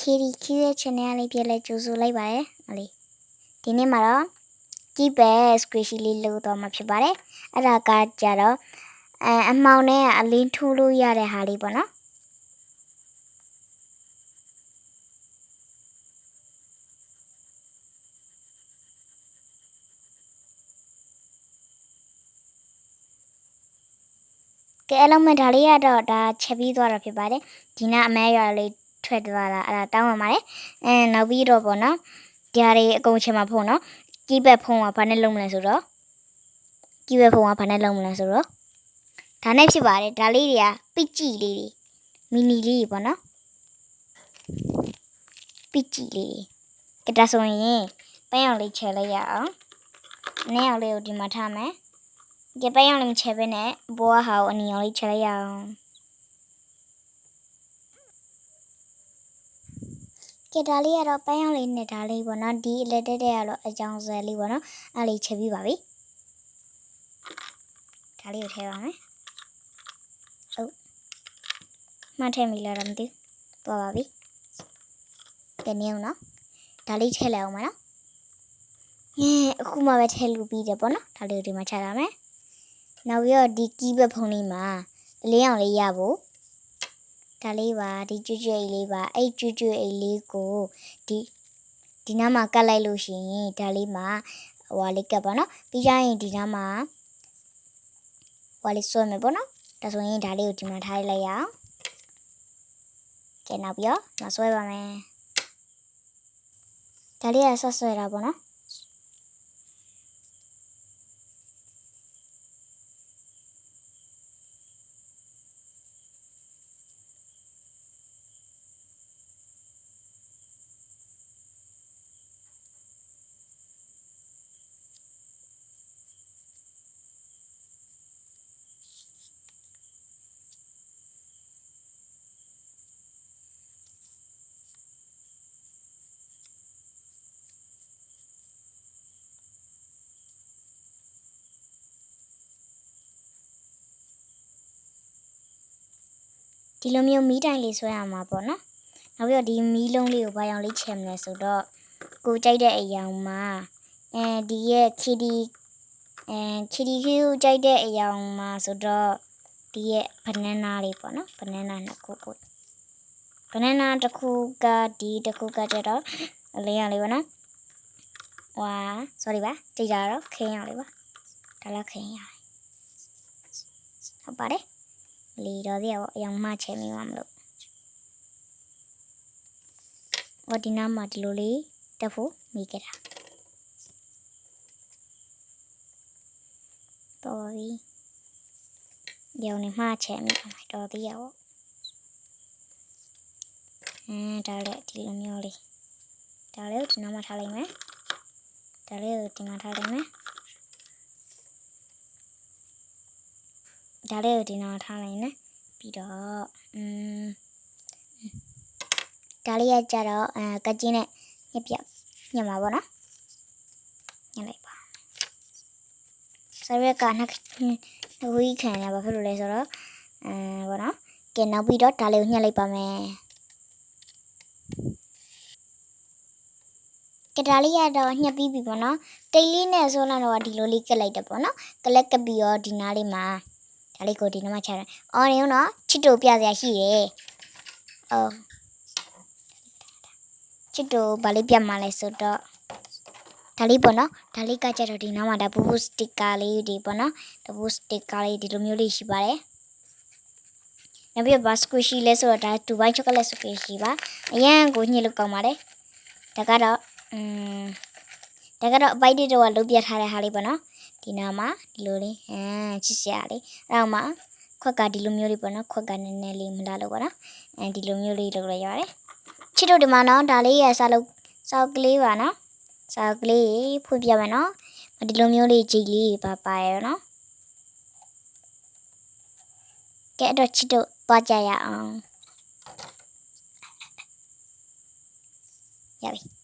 KD Q ရဲ့ channel လေးပြလဲကြိုဆိုလိုက်ပါတယ်ဟောလေဒီနေ့မှာတော့ကြည့်ပဲ squishy လေးလုပ်တော့မှာဖြစ်ပါတယ်အဲ့ဒါကကြတော့အဲအမှောင်နဲ့အလင်းထိုးလို့ရတဲ့ဟာလေးပေါ့နော်ကဲအလုံးမဲ့ဒါလေးကတော့ဒါချက်ပြီးသွားတာဖြစ်ပါတယ်ဒီနာအမဲရွာလေး ထွက်သွားတာအဲ့ဒါတောင်းပန်ပါတယ်အဲနောက်ပြီးတော့ပေါ့နော်ဒီဟာတွေအကုန်ချက်မှာဖုံးနော်ကြီးဘက်ဖုံးကဘာနဲ့လုံးမလဲဆိုတော့ကြီးဘက်ဖုံးကဘာနဲ့လုံးမလဲဆိုတော့ဒါနဲ့ဖြစ်ပါတယ်ဒါလေးတွေကပိကြည့်လေးတွေမီနီလေးတွေပေါ့နော်ပိကြည့်လေးတွေကဒါဆိုရင်ပန်းအောင်လေးချဲလိုက်ရအောင်နည်းအောင်လေးကိုဒီမှာထားမယ်ကြပန်းအောင်လေးမချဲဘဲနဲ့ဘောဟာကိုအနီအောင်လေးချဲလိုက်ရအောင် ကဲဒါလေးကတော့ပန်းအောင်လေးနဲ့ဒါလေးပေါ့နော်ဒီလက်တက်တဲ့ကတော့အကြောင်းစဲလေးပေါ့နော်အဲ့လေးချက်ပြီးပါပြီဒါလေးကိုထည့်ပါမယ်ဟုတ်မှတ်ထည့်မိလားတော့မသိဘူးသွားပါပြီကဲနေအောင်နော်ဒါလေးထည့်လိုက်အောင်မနော်ငဲအခုမှပဲထည့်လို့ပြီးတယ်ပေါ့နော်ဒါလေးကိုဒီမှာချထားမယ်နောက်ပြီးတော့ဒီကီးဘက်ဖုန်းလေးမှာအလင်းအောင်လေးရဖို့ ဒါလေးပါဒီကျွတ်ကျွတ်အိတ်လေးပါအဲ့ကျွတ်ကျွတ်အိတ်လေးကိုဒီဒီနားမှာကတ်လိုက်လို့ရှိရင်ဒါလေးမှာဟိုဟာလေးကတ်ပါနော်ပြီးကြရင်ဒီနားမှာဟိုဟာလေးဆွဲမယ်ပေါ့နော်ဒါဆိုရင်ဒါလေးကိုဒီမှာထားလိုက်ရအောင်ကဲနောက်ပြီးတော့မဆွဲပါမယ်ဒါလေးကဆက်ဆွဲတာပေါ့နော် ဒီလိုမျိုးမီးတိုင်လေးဆွဲရမှာပေါ့နော်နောက်ပြီးတော့ဒီမီးလုံးလေးကိုဘာရောင်လေးချဲမလဲဆိုတော့ကိုကြိုက်တဲ့အရာမှာအဲဒီရဲ့ KD အဲ KD Q ကြိုက်တဲ့အရာမှာဆိုတော့ဒီရဲ့ banana လေးပေါ့နော် banana နှစ်ခုကို banana တစ်ခုကဒီတစ်ခုကကျတော့အလေးရလေးပေါ့နော်ဝါ sorry ပါကြိတ်တာတော့ခင်းရလေးပါဒါလည်းခင်းရတယ်ဟုတ်ပါတယ် လီတော့ဒီအယောင်မှချဲမိမှာမလို့ဟောဒီနားမှာဒီလိုလေးတက်ဖို့မိခဲ့တာတော်ပြီရောင်နေမှချဲမိမှာတော်သေးရပေါ့အဲဒါလည်းဒီလိုမျိုးလေးဒါလေးကိုဒီနားမှာထားလိုက်မယ်ဒါလေးကိုဒီမှာထားလိုက်မယ် ဒါလေးကိုဒီနောက်ထားလိုက်နော်ပြီးတော့อืมဒါလေးရကြတော့အဲကကြီးနဲ့ညက်ပြညက်မှာပေါ့နော်ညက်လိုက်ပါဆရက်ကနှစ်နှစ်ဝီးခံရပါဖြစ်လို့လဲဆိုတော့အဲပေါ့နော်ကဲနောက်ပြီးတော့ဒါလေးကိုညှက်လိုက်ပါမယ်ကဒါလေးရတော့ညှက်ပြီးပြီပေါ့နော်တိတ်လေးနဲ့ဆိုလာတော့ဒီလိုလေးကက်လိုက်တယ်ပေါ့နော်ကလက်ကပ်ပြီးတော့ဒီနားလေးမှာ ဒါလေးကိုဒီနမချရတယ်အော်နေဦးနော်ချစ်တူပြစရာရှိတယ်အော်ချစ်တူဘာလေးပြတ်မှလဲဆိုတော့ဒါလေးပေါ့နော်ဒါလေးကကြတော့ဒီနားမှာဒါဘူဘူစတစ်ကာလေးဒီပေါ့နော်ဒါဘူစတစ်ကာလေးဒီလိုမျိုးလေးရှိပါတယ်နောက်ပြီးဘာစကွရှိလဲဆိုတော့ဒါဒူဘိုင်းချောကလက်စကွရှိပါအရန်ကိုညှစ်လို့ကောင်းပါတယ်ဒါကတော့อืมဒါကတော့အပိုက်တွေတော့လုတ်ပြထားတဲ့ဟာလေးပေါ့နော် ဒီနာမှာဒီလိုလေးဟမ်ချစ်စရာလေးအဲ့တော့မှခွက်ကဒီလိုမျိုးလေးပေါ့နော်ခွက်ကနည်းနည်းလေးမလာလို့ပေါ့နော်အဲဒီလိုမျိုးလေးလုပ်လိုက်ရတယ်ချစ်တို့ဒီမှာနော်ဒါလေးရဲ့စားလို့စောက်ကလေးပါနော်စောက်ကလေးဖွင့်ပြမယ်နော်ဒီလိုမျိုးလေးကြည်လေးပါပါရနော်ကဲအဲ့တော့ချစ်တို့သွားကြရအောင်ရပြီ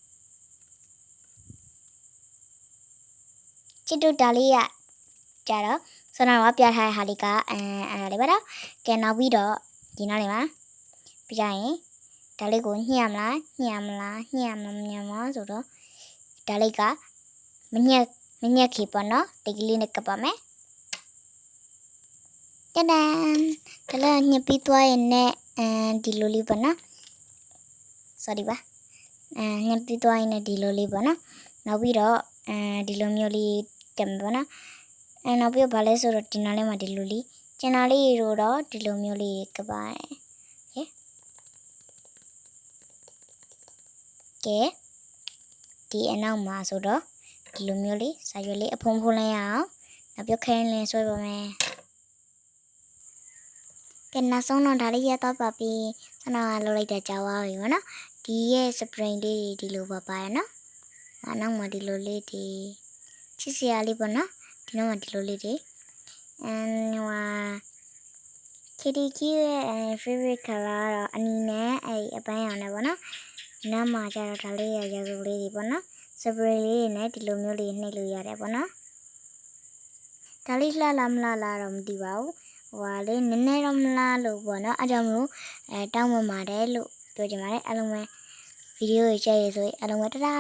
ချစ်တို့ဒါလေးကကြတော့ဆန္ဒမှာပြထားတဲ့ဟာလေးကအဲအဲ့ဒါလေးပဲတော့ကဲနောက်ပြီးတော့ဒီနောက်လေးမှာပြကြရင်ဒါလေးကိုညှက်မလားညှက်မလားညှက်မညှက်မလားဆိုတော့ဒါလေးကမညက်မညက်ခေပေါ့နော်တိတ်ကလေးနဲ့ကပ်ပါမယ်တဒန်ဒါလေးညှက်ပြီးသွားရင်နဲ့အဲဒီလိုလေးပေါ့နော် sorry ပါအဲညှက်ပြီးသွားရင်လည်းဒီလိုလေးပေါ့နော်နောက်ပြီးတော့အဲဒီလိုမျိုးလေးတ က်မယ်ပေါ့နော်အဲနောက်ပြီးတော့ဗာလဲဆိုတော့ဒီနားလေးမှာဒီလိုလေးကျန်တာလေးတွေတော့ဒီလိုမျိုးလေးကပ်ပါတယ်ဟဲ့ကဲဒီအနောက်မှာဆိုတော့ဒီလိုမျိုးလေးစာရွက်လေးအဖုံဖုံးလိုက်ရအောင်နောက်ပြီးခဲလင်းဆွဲပါမယ်ကဲနောက်ဆုံးတော့ဒါလေးရတော့ပါပြီဆနာကလှုပ်လိုက်တဲ့ကြောက်သွားပြီဗောနော်ဒီရဲ့ spring လေးတွေဒီလိုပါပါရနော်။အနောက်မှာဒီလိုလေးတွေ ချစ်စရာလေးပေါ့နော်။ဒီနောက်မှာဒီလိုလေးတွေအမ်ဟိုဟာ kitty ကြီးရဲ့အဲ favorite color တော့အနီနဲ့အဲ့အပန်းရောင်နဲ့ပေါ့နော်။နောက်မှာကျတော့ဒါလေးရရစုပ်လေးတွေပေါ့နော်။ spray လေးတွေနဲ့ဒီလိုမျိုးလေးနှိပ်လို့ရတယ်ပေါ့နော်။ဒါလေးလှလားမလှလားတော့မသိပါဘူး။ဟိုဟာလေးနည်းနည်းတော့မလှလို့ပေါ့နော်။အဲကြောင့်မလို့အဲတောင်းပန်ပါတယ်လို့ပြောချင်ပါတယ်အားလုံးပဲဗီဒီယိုကိုကြည့်ရဆိုရင်အားလုံးပဲတဒါ